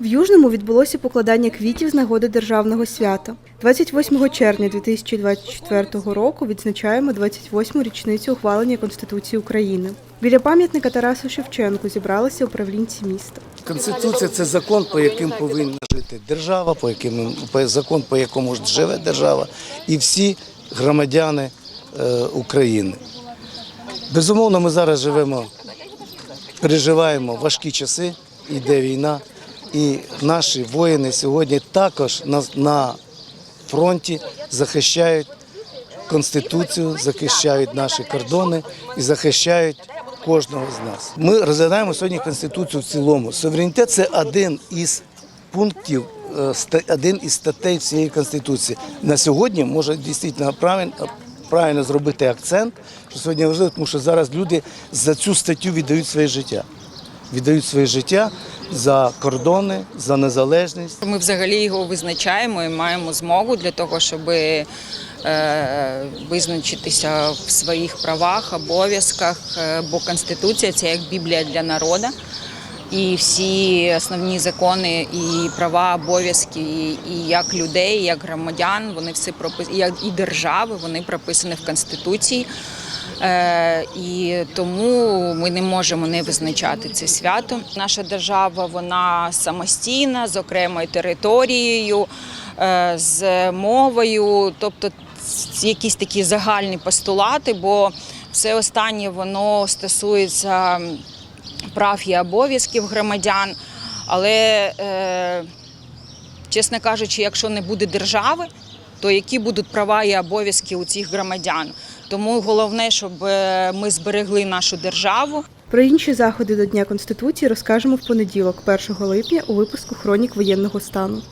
В Южному відбулося покладання квітів з нагоди державного свята. 28 червня 2024 року відзначаємо 28-му річницю ухвалення Конституції України. Біля пам'ятника Тарасу Шевченку зібралися управлінці міста. Конституція це закон, по яким повинна жити держава, по яким закон, по якому ж живе держава, і всі громадяни е, України. Безумовно, ми зараз живемо, переживаємо важкі часи, йде війна, і наші воїни сьогодні також на, фронті захищають Конституцію, захищають наші кордони і захищають кожного з нас. Ми розглядаємо сьогодні Конституцію в цілому. Суверенітет це один із пунктів, е, один із статей всієї Конституції. На сьогодні може дійсно правильно, правильно зробити акцент, що сьогодні важливо, тому що зараз люди за цю статтю віддають своє життя. Віддають своє життя за кордони, за незалежність. Ми взагалі його визначаємо і маємо змогу для того, щоб е, визначитися в своїх правах, обов'язках, е, бо Конституція це як Біблія для народу. І всі основні закони і права, обов'язки, і- і як людей, і як громадян, вони всі прописані, як і держави, вони прописані в Конституції. Е, і тому ми не можемо не визначати це свято. Наша держава вона самостійна, з окремою територією, е, з мовою, тобто якісь такі загальні постулати, бо все останнє воно стосується прав і обов'язків громадян. Але, е, чесно кажучи, якщо не буде держави, то які будуть права і обов'язки у цих громадян? Тому головне, щоб е, ми зберегли нашу державу. Про інші заходи до Дня Конституції розкажемо в понеділок, 1 липня, у випуску Хронік воєнного стану.